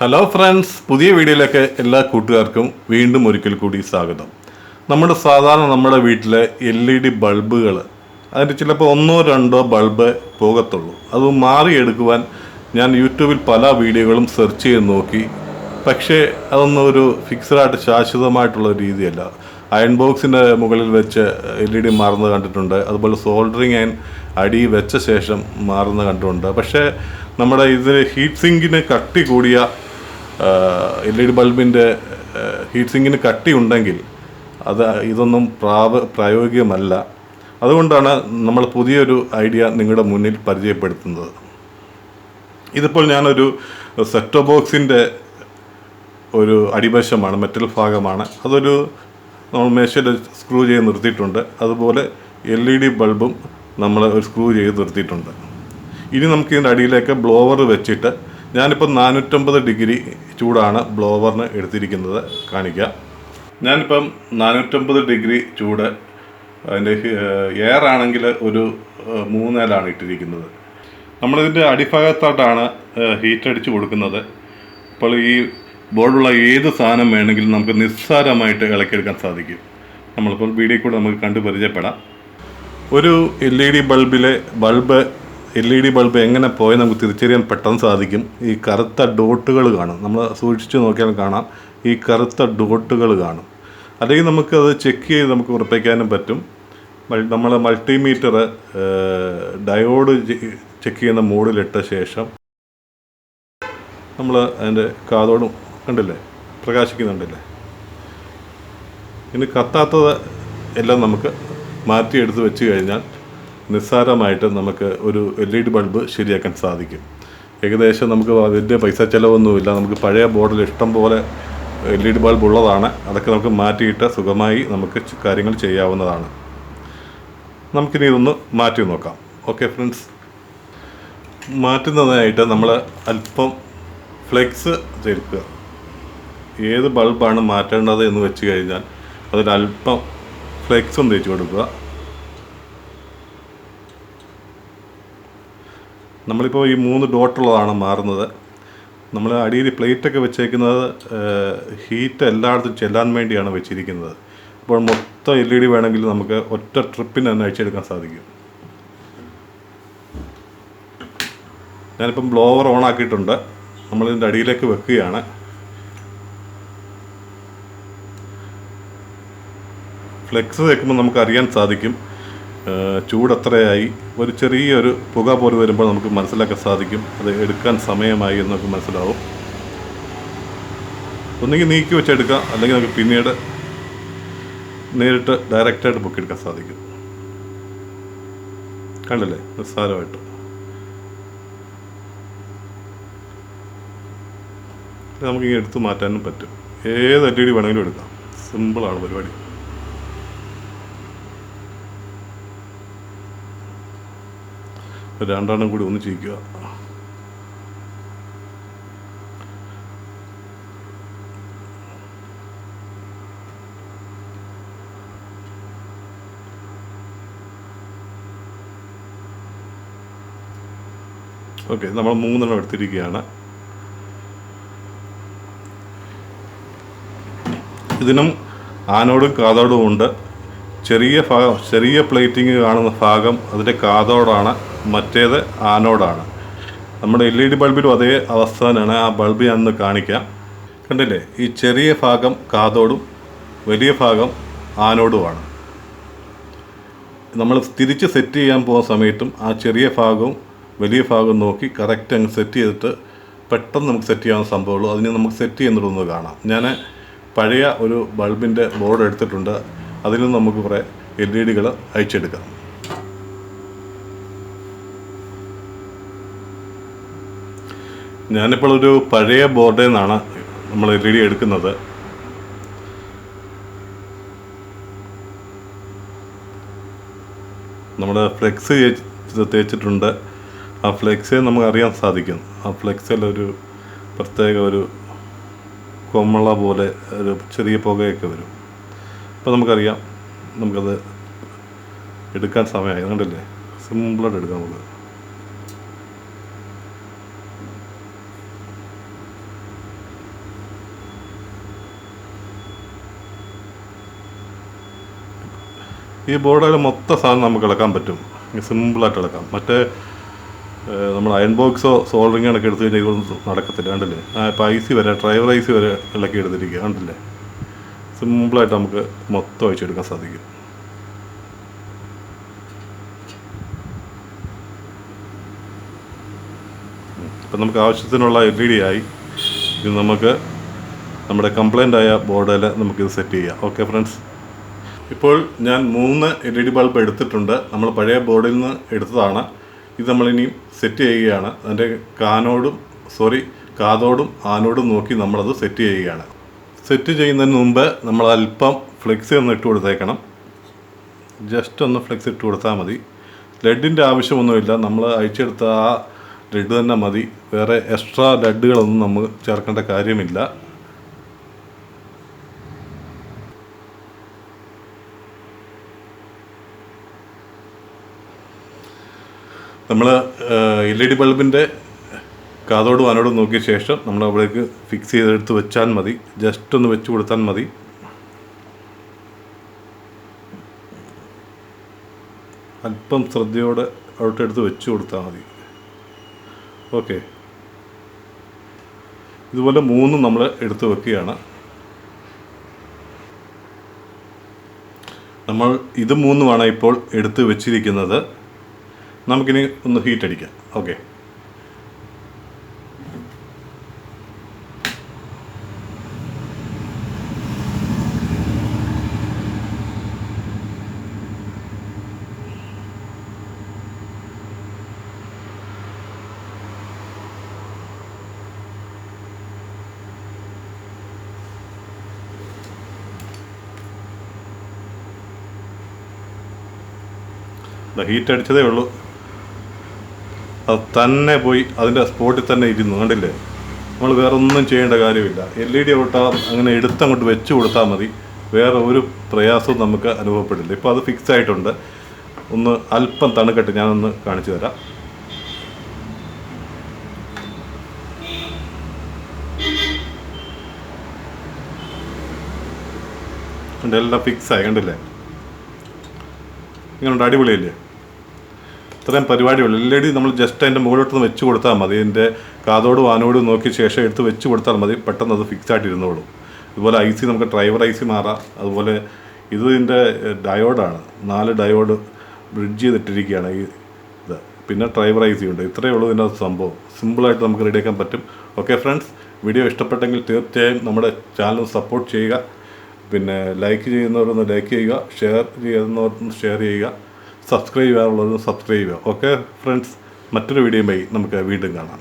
Hello friends പുതിയ വീഡിയോയിലേക്ക് എല്ലാ കൂട്ടുകാർക്കും വീണ്ടും ഒരിക്കൽ കൂടി സ്വാഗതം. നമ്മുടെ സാധാരണ നമ്മുടെ വീട്ടിലെ എൽ ഇ ഡി ബൾബുകൾ അതിന് ചിലപ്പോൾ ഒന്നോ രണ്ടോ ബൾബ് പോകത്തുള്ളൂ. അത് മാറിയെടുക്കുവാൻ ഞാൻ യൂട്യൂബിൽ പല വീഡിയോകളും സെർച്ച് ചെയ്ത് നോക്കി. പക്ഷേ അതൊന്നും ഒരു ഫിക്സഡായിട്ട് ശാശ്വതമായിട്ടുള്ള രീതിയല്ല. അയൺ ബോക്സിന്റെ മുകളിൽ വെച്ച് എൽ ഇ ഡി മാറുന്നത് കണ്ടിട്ടുണ്ട്. അതുപോലെ സോൾഡറിങ് അയൺ അടി വെച്ച ശേഷം മാറുന്നത് കണ്ടിട്ടുണ്ട്. പക്ഷേ നമ്മുടെ ഇത് ഹീറ്റ് സിങ്കിന് കട്ടി കൂടിയ എൽ ഇ ഡി ബൾബിന്റെ ഹീറ്റ് സിങ്കിന് കട്ടി ഉണ്ടെങ്കിൽ അത് ഇതൊന്നും പ്രാവ പ്രായോഗികമല്ല. അതുകൊണ്ടാണ് നമ്മൾ പുതിയൊരു ഐഡിയ നിങ്ങളുടെ മുന്നിൽ പരിചയപ്പെടുത്തുന്നത്. ഇതിപ്പോൾ ഞാനൊരു സെറ്റോ ബോക്സിന്റെ ഒരു അടിവശമാണ് മെറ്റൽ ഭാഗമാണ്. അതൊരു നമ്മൾ മേശയിൽ സ്ക്രൂ ചെയ്ത് നിർത്തിയിട്ടുണ്ട്. അതുപോലെ എൽ ഇ ഡി ബൾബും നമ്മൾ ഒരു സ്ക്രൂ ചെയ്ത് നിർത്തിയിട്ടുണ്ട്. ഇനി നമുക്ക് ഇതിന്റെ അടിയിലേക്ക് ബ്ലോവർ വെച്ചിട്ട് ഞാനിപ്പോൾ നാനൂറ്റമ്പത് ഡിഗ്രി ചൂടാണ് ബ്ലോവറിന് എടുത്തിരിക്കുന്നത് കാണിക്കാം. ഞാനിപ്പം നാനൂറ്റമ്പത് ഡിഗ്രി ചൂട് അതിന്റെ എയർ ആണെങ്കിൽ ഒരു മൂന്നേലാണ് ഇട്ടിരിക്കുന്നത്. നമ്മളിതിന്റെ അടിഭാഗത്തോട്ടാണ് ഹീറ്റ് അടിച്ച് കൊടുക്കുന്നത്. ഇപ്പോൾ ഈ ബോർഡുള്ള ഏത് സാധനം വേണമെങ്കിലും നമുക്ക് നിസ്സാരമായിട്ട് ഇളക്കിയെടുക്കാൻ സാധിക്കും. നമ്മളിപ്പോൾ വീഡിയോ കൂടെ നമുക്ക് കണ്ടു പരിചയപ്പെടാം. ഒരു L E D ബൾബിലെ bulb L E D bulb എങ്ങനെ പോയി നമുക്ക് തിരിച്ചറിയാൻ പെട്ടെന്ന് സാധിക്കും. ഈ കറുത്ത ഡോട്ടുകൾ കാണും. നമ്മൾ സൂക്ഷിച്ച് നോക്കിയാൽ കാണാം. ഈ കറുത്ത ഡോട്ടുകൾ കാണും. അല്ലെങ്കിൽ നമുക്കത് ചെക്ക് ചെയ്ത് നമുക്ക് ഉറപ്പിക്കാനും പറ്റും. നമ്മൾ മൾട്ടിമീറ്റർ ഡയോഡ് ചെക്ക് ചെയ്യുന്ന മോഡിലിട്ട ശേഷം നമ്മൾ അതിന്റെ കാതോടും കണ്ടില്ലേ? പ്രകാശിക്കുന്നുണ്ടല്ലേ? ഇനി കത്താത്തത് എല്ലാം നമുക്ക് മാറ്റിയെടുത്ത് വെച്ച് കഴിഞ്ഞാൽ നിസ്സാരമായിട്ട് നമുക്ക് ഒരു എൽ ഇ ഡി ബൾബ് ശരിയാക്കാൻ സാധിക്കും. ഏകദേശം നമുക്ക് വലിയ പൈസ ചിലവൊന്നുമില്ല. നമുക്ക് പഴയ ബോർഡിൽ ഇഷ്ടം പോലെ എൽ ഇ ഡി ബൾബ് ഉള്ളതാണ്. അതൊക്കെ നമുക്ക് മാറ്റിയിട്ട് സുഖമായി നമുക്ക് കാര്യങ്ങൾ ചെയ്യാവുന്നതാണ്. നമുക്കിനി ഇതൊന്ന് മാറ്റി നോക്കാം. Okay friends. മാറ്റുന്നതിനായിട്ട് നമ്മൾ അല്പം ഫ്ലെക്സ് ചേർക്കുക. ഏത് ബൾബാണ് മാറ്റേണ്ടത് എന്ന് വെച്ച് കഴിഞ്ഞാൽ അതിൽ അല്പം ഫ്ലെക്സും തേച്ച് കൊടുക്കുക. നമ്മളിപ്പോൾ ഈ മൂന്ന് ഡോട്ടുള്ളതാണ് മാറുന്നത്. നമ്മൾ അടിയിൽ പ്ലേറ്റൊക്കെ വെച്ചേക്കുന്നത് ഹീറ്റ് എല്ലായിടത്തും ചെല്ലാൻ വേണ്ടിയാണ് വെച്ചിരിക്കുന്നത്. അപ്പോൾ മൊത്തം എൽ ഇ ഡി വേണമെങ്കിൽ നമുക്ക് ഒറ്റ ട്രിപ്പിന് തന്നെ അഴിച്ചെടുക്കാൻ സാധിക്കും. ഞാനിപ്പം ബ്ലോവർ ഓൺ ആക്കിയിട്ടുണ്ട്. നമ്മളിതിന്റെ അടിയിലേക്ക് വെക്കുകയാണ്. ഫ്ലെക്സ് വെക്കുമ്പോൾ നമുക്ക് അറിയാൻ സാധിക്കും. ആ, ചൂട് എത്രയായി ഒരു ചെറിയൊരു പുക പോലെ വരുമ്പോൾ നമുക്ക് മനസ്സിലാക്കാൻ സാധിക്കും. അത് എടുക്കാൻ സമയമായി എന്ന് മനസ്സിലാവും. ഒന്നുകിൽ നീക്കി വെച്ചെടുക്കാം അല്ലെങ്കിൽ നമുക്ക് പിന്നീട് നേരിട്ട് ഡയറക്റ്റായിട്ട് ബുക്ക് എടുക്കാൻ സാധിക്കും. കണ്ടല്ലേ? നിസ്സാരമായിട്ട്. നമുക്കിങ്ങനെ എടുത്ത് മാറ്റാനും പറ്റും. ഏത് ഇ ഡി വേണമെങ്കിലും എടുക്കാം. സിമ്പിളാണ് പരിപാടി. രണ്ടെണ്ണം കൂടി ഒന്ന് ചെയ്യിക്കുക. ഓക്കെ നമ്മൾ മൂന്നെണ്ണം എടുത്തിരിക്കുകയാണ്. ഇതിനും ആനോടും കാതോടും ഉണ്ട്. ചെറിയ ഭാഗം ചെറിയ പ്ലേറ്റിംഗ് കാണുന്ന ഭാഗം അതിന്റെ കാതോടാണ്. മറ്റേത് ആനോഡാണ് നമ്മുടെ എൽ ഇ ഡി ബൾബിലും അതേ അവസ്ഥ തന്നെയാണ് ആ ബൾബ് ഞാൻ ഒന്ന് കാണിക്കാം. കണ്ടില്ലേ? ഈ ചെറിയ ഭാഗം കാതോടും വലിയ ഭാഗം ആനോടുമാണ്. നമ്മൾ തിരിച്ച് സെറ്റ് ചെയ്യാൻ പോകുന്ന സമയത്തും ആ ചെറിയ ഭാഗവും വലിയ ഭാഗവും നോക്കി കറക്റ്റ് അങ്ങ് സെറ്റ് ചെയ്തിട്ട് പെട്ടെന്ന് നമുക്ക് സെറ്റ് ചെയ്യാവുന്ന സംഭവമുള്ളൂ. അതിന് നമുക്ക് സെറ്റ് ചെയ്യുന്നതൊന്ന് കാണാം. ഞാൻ പഴയ ഒരു ബൾബിന്റെ ബോർഡ് എടുത്തിട്ടുണ്ട്. അതിൽ നിന്ന് നമുക്ക് കുറേ എൽ ഇ ഡികൾ അയച്ചെടുക്കാം. ഞാനിപ്പോൾ ഒരു പഴയ ബോർഡിൽ നിന്നാണ് നമ്മൾ എൽ ഇ ഡി എടുക്കുന്നത്. നമ്മുടെ ഫ്ലെക്സ് തേച്ചിട്ടുണ്ട്. ആ ഫ്ലെക്സ് നമുക്ക് അറിയാൻ സാധിക്കും. ആ ഫ്ലെക്സിൽ ഒരു പ്രത്യേക ഒരു കൊമ്മള പോലെ ഒരു ചെറിയ പുകയൊക്കെ വരും. അപ്പോൾ നമുക്കറിയാം. നമുക്കത് എടുക്കാൻ സമയമായി. കണ്ടില്ലേ? സിമ്പിളായിട്ട് എടുക്കാൻ നമുക്ക് ഈ ബോർഡിൽ മൊത്തം സാധനം നമുക്ക് ഇളക്കാൻ പറ്റും. സിമ്പിളായിട്ട് ഇളക്കാം. മറ്റേ നമ്മൾ അയൺ ബോക്സോ സോൾഡറിങ് ഒക്കെ എടുത്ത് കഴിഞ്ഞാൽ ഇതൊന്നും നടക്കത്തില്ല കണ്ടില്ലേ? ഇപ്പോൾ ഐ സി വരെ ഡ്രൈവർ ഐ സി വരെ ഇളക്കി എടുത്തിരിക്കുക കണ്ടില്ലേ? സിമ്പിളായിട്ട് നമുക്ക് മൊത്തം അയച്ചെടുക്കാൻ സാധിക്കും. ഇപ്പം നമുക്ക് ആവശ്യത്തിനുള്ള എൽ ഇ ഡി ആയി. ഇത് നമുക്ക് നമ്മുടെ കംപ്ലൈന്റ് ആയ ബോർഡിൽ നമുക്കിത് സെറ്റ് ചെയ്യാം. ഓക്കെ ഫ്രണ്ട്സ് ഇപ്പോൾ ഞാൻ മൂന്ന് എൽ ഇ ഡി ബൾബ് എടുത്തിട്ടുണ്ട്. നമ്മൾ പഴയ ബോർഡിൽ നിന്ന് എടുത്തതാണ്. ഇത് നമ്മളിനിയും സെറ്റ് ചെയ്യുകയാണ്. അതിന്റെ കാനോടും സോറി കാതോടും ആനോടും നോക്കി നമ്മളത് സെറ്റ് ചെയ്യുകയാണ്. സെറ്റ് ചെയ്യുന്നതിന് മുമ്പ് നമ്മൾ അല്പം ഫ്ലെക്സ് ഒന്ന് ഇട്ട് കൊടുത്തേക്കണം. ജസ്റ്റ് ഒന്ന് ഫ്ലെക്സ് ഇട്ട് കൊടുത്താൽ മതി. ലെഡിന്റെ ആവശ്യമൊന്നുമില്ല. നമ്മൾ അയച്ചെടുത്ത ആ ലെഡ് തന്നെ മതി. വേറെ എക്സ്ട്രാ ലെഡുകളൊന്നും നമ്മൾ ചേർക്കേണ്ട കാര്യമില്ല. നമ്മൾ എൽ ഇ ഡി ബൾബിന്റെ കാതോടും വാനോടും നോക്കിയ ശേഷം നമ്മൾ അവിടേക്ക് ഫിക്സ് ചെയ്തെടുത്ത് വെച്ചാൽ മതി. ജസ്റ്റ് ഒന്ന് വെച്ച് കൊടുത്താൽ മതി. അല്പം ശ്രദ്ധയോടെ അവിടെ എടുത്ത് വെച്ച് കൊടുത്താൽ മതി. ഓക്കെ. ഇതുപോലെ മൂന്നും നമ്മൾ എടുത്ത് വെക്കുകയാണ്. നമ്മൾ ഇത് മൂന്നുമാണ് ഇപ്പോൾ എടുത്ത് വെച്ചിരിക്കുന്നത്. നമുക്കിനി ഒന്ന് ഹീറ്റ് അടിക്കാം. ഓക്കെ ഹീറ്റ് അടിച്ചതേ ഉള്ളൂ. അത് തന്നെ പോയി അതിന്റെ സ്പോട്ടിൽ തന്നെ ഇരുന്നു കണ്ടില്ലേ? നമ്മൾ വേറെ ഒന്നും ചെയ്യേണ്ട കാര്യമില്ല. എൽ ഇ ഡി ഓട്ടാ അങ്ങനെ എടുത്തങ്ങോട്ട് വെച്ച് കൊടുത്താൽ മതി. വേറെ ഒരു പ്രയാസവും നമുക്ക് അനുഭവപ്പെടില്ല. ഇപ്പോൾ അത് ഫിക്സ് ആയിട്ടുണ്ട്. ഒന്ന് അല്പം തണുക്കട്ടെ ഞാനൊന്ന് കാണിച്ചു തരാം. ഉണ്ട്, എല്ലാം ഫിക്സ് ആയി കണ്ടില്ലേ? ഇങ്ങനെ അടിപൊളിയല്ലേ? ഇത്രയും പരിപാടിയുള്ളൂ. എൽ ഇ ഡി നമ്മൾ ജസ്റ്റ് അതിന്റെ മുകളിലോട്ടൊന്ന് വെച്ച് കൊടുത്താൽ മതി. അതിന്റെ കാതോടും ആനോടും നോക്കിയ ശേഷം എടുത്ത് വെച്ച് കൊടുത്താൽ മതി. പെട്ടെന്ന് അത് ഫിക്സ് ആയിട്ട് ഇരുന്നോളൂ. ഇതുപോലെ ഐ സി നമുക്ക് ഡ്രൈവർ ഐ സി മാറാം. അതുപോലെ ഇത് ഇതിന്റെ ഡയോഡാണ് നാല് ഡയോഡ് ബ്രിഡ്ജ് ചെയ്തിട്ടിരിക്കുകയാണ് ഈ ഇത്. പിന്നെ ഡ്രൈവർ ഐ സി ഉണ്ട്. ഇത്രയേ ഉള്ളൂ ഇതിന്റെ സംഭവം. സിമ്പിളായിട്ട് നമുക്ക് റെഡിയാക്കാൻ പറ്റും. ഓക്കെ ഫ്രണ്ട്സ് വീഡിയോ ഇഷ്ടപ്പെട്ടെങ്കിൽ തീർച്ചയായും നമ്മുടെ ചാനൽ സപ്പോർട്ട് ചെയ്യുക. പിന്നെ ലൈക്ക് ചെയ്യുന്നവരൊന്ന് ലൈക്ക് ചെയ്യുക. ഷെയർ ചെയ്യുന്നവരൊന്ന് ഷെയർ ചെയ്യുക. സബ്സ്ക്രൈബ് ചെയ്യാറുള്ളത് സബ്സ്ക്രൈബ് ചെയ്യുക. ഓക്കെ ഫ്രണ്ട്സ് മറ്റൊരു വീഡിയോയുമായി നമുക്ക് വീണ്ടും കാണാം.